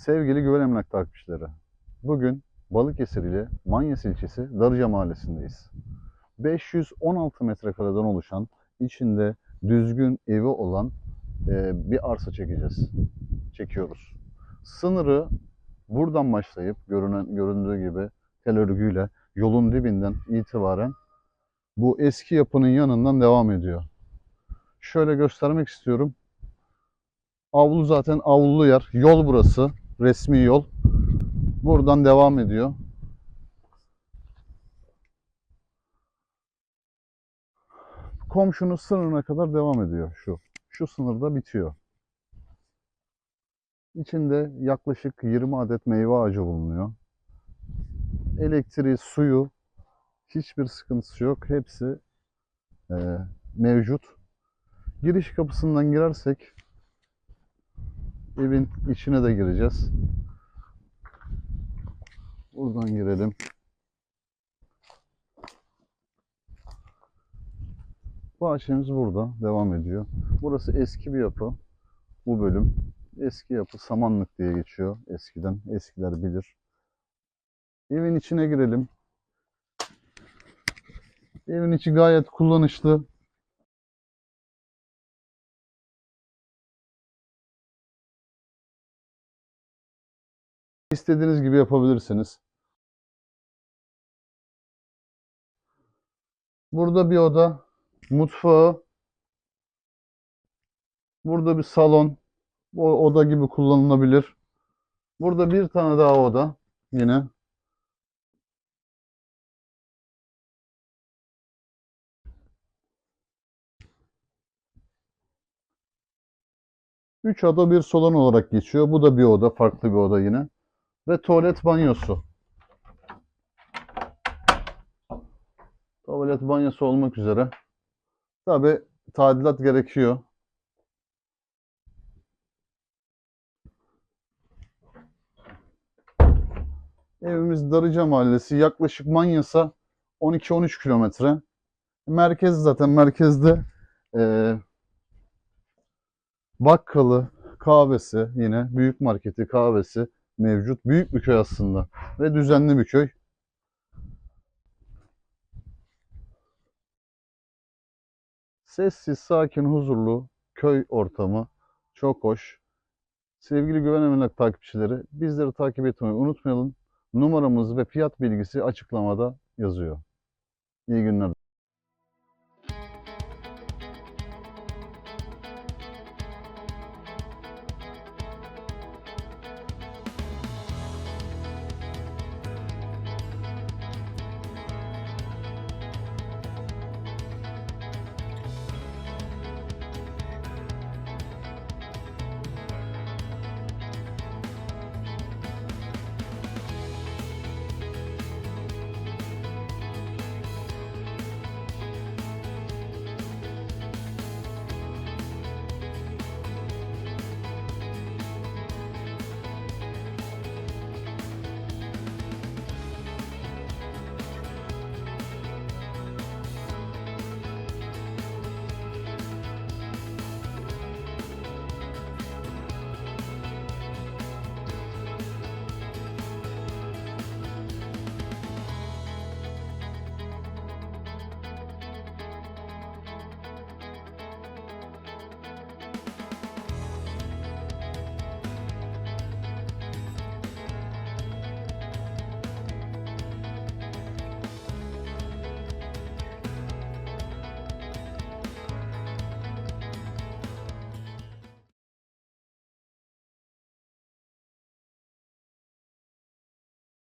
Sevgili Güven Emlak takipçileri, bugün Balıkesir ile Manyas ilçesi Darıca mahallesindeyiz. 516 metrekareden oluşan, içinde düzgün evi olan e, bir arsa çekeceğiz. Çekiyoruz. Sınırı buradan başlayıp görünen göründüğü gibi tel örgüyle yolun dibinden itibaren bu eski yapının yanından devam ediyor. Şöyle göstermek istiyorum. Avlu zaten avlulu yer. Yol burası. Resmi yol. Buradan devam ediyor. Komşunun sınırına kadar devam ediyor şu. Şu sınırda bitiyor. İçinde yaklaşık 20 adet meyve ağacı bulunuyor. Elektriği, suyu hiçbir sıkıntısı yok. Hepsi e, mevcut. Giriş kapısından girersek evin içine de gireceğiz. Buradan girelim. Bahçemiz burada devam ediyor. Burası eski bir yapı. Bu bölüm eski yapı samanlık diye geçiyor eskiden. Eskiler bilir. Evin içine girelim. Evin içi gayet kullanışlı. İstediğiniz gibi yapabilirsiniz. Burada bir oda, mutfağı, burada bir salon, o oda gibi kullanılabilir. Burada bir tane daha oda yine. Üç oda bir salon olarak geçiyor. Bu da bir oda, farklı bir oda yine. Ve tuvalet banyosu. Tuvalet banyosu olmak üzere. Tabi tadilat gerekiyor. Evimiz Darıca Mahallesi. Yaklaşık Manyas'a 12-13 kilometre. Merkez zaten merkezde eee bakkalı, kahvesi yine büyük marketi, kahvesi mevcut. Büyük bir köy aslında ve düzenli bir köy. Sessiz, sakin, huzurlu köy ortamı çok hoş. Sevgili Güven Emlak takipçileri bizleri takip etmeyi unutmayalım. Numaramız ve fiyat bilgisi açıklamada yazıyor. İyi günler.